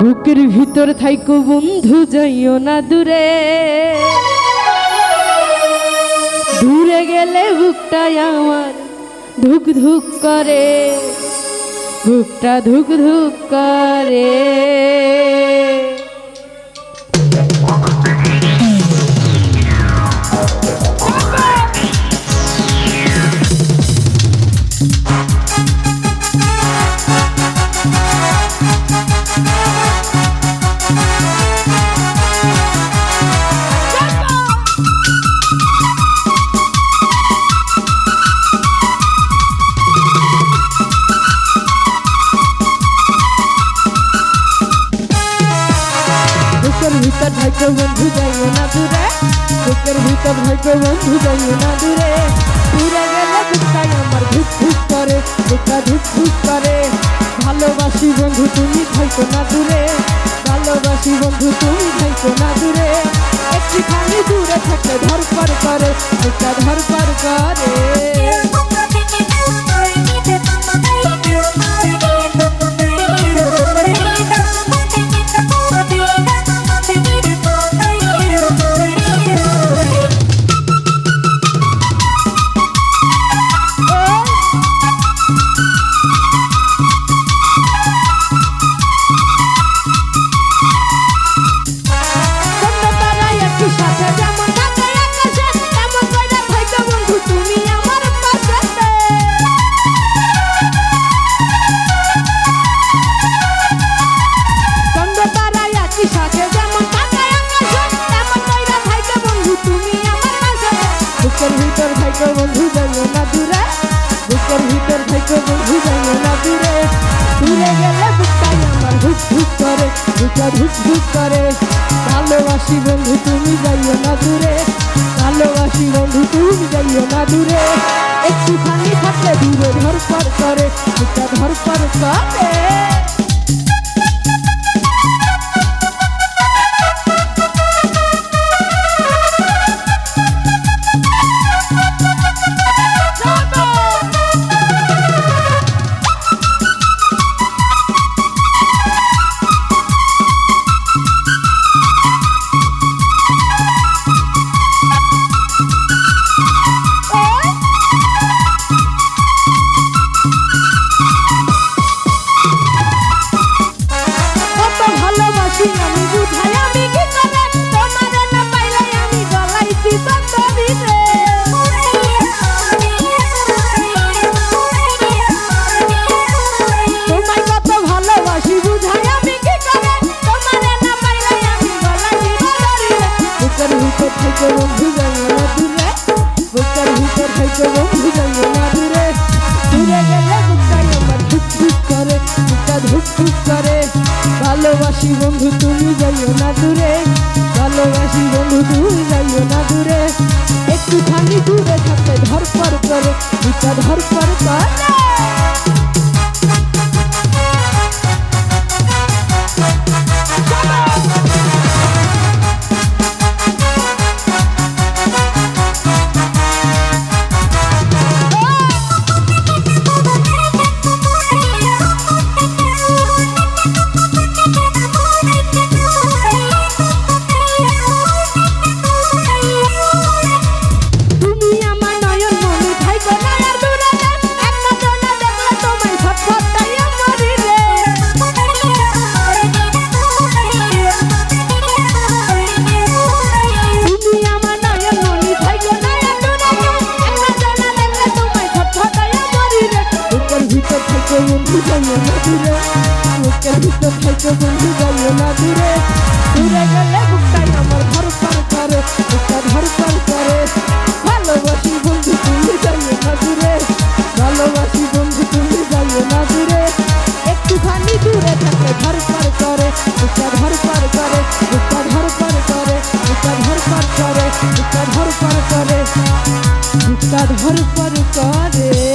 বুকের ভিতর থাইকো বন্ধু, যাইও না দূরে। দূরে গেলে বুকটাই আমার ধুক ধুক করে। বুকটা ধুক ধুক করে। ভিতর থাইকো বন্ধু যাইও না দূরে বুকের ভিতর থাইকো বন্ধু যাইও না দূরে। দূরে গেলে বুকটাই আমার ধুক ধুক করে বুকটা ধুক ধুক করে? ভালোবাসি বন্ধু, তুমি থাইকো না দূরে। ভালোবাসি বন্ধু, তুমি থাইকো না দূরে। একটুখানি দূরে থাকলে ধরপর করে বুকটা ধরপর করে থাইকো বন্ধু যাইও না দূরে, বুকের ভিতর থাইকো বন্ধু যাইও না দূরে। দূরে গেলে বুকটাই আমার হুক হুক করে, বুকটা হুক হুক করে। ভালোবাসি বন্ধু, তুমি যাইও না দূরে। ভালোবাসি বন্ধু, তুমি যাইও না দূরে। একটুখানি থাকলে দূরে ধরপর করে, বুকটা ধরপর করে। ভালোবাসি ভালোবাসি বন্ধু, তুমি যাইও না দূরে। ভালোবাসি বন্ধু, তুমি যাইও না দূরে। একটুখানি দূরে থাকতে ধরপর করে ধরপর করে। বন্ধু যাইও না দূরে বুকের ভিতর থেকে বন্ধু যাইও না দূরে দূরে গেলে বুকটাই আমার ধর পার করে বুকটা ধর পার করে ভালোবাসি বন্ধু তুমি যাইও না ভালোবাসি বন্ধু তুমি যাইও না একটুখানি দূরে থাকলে ধর পার করে বুকটা ধর পার করে বুকটা ধর পার করে বুকটা ধর পার করে বুকটা ধর পার করে বুকটা ধর পার করে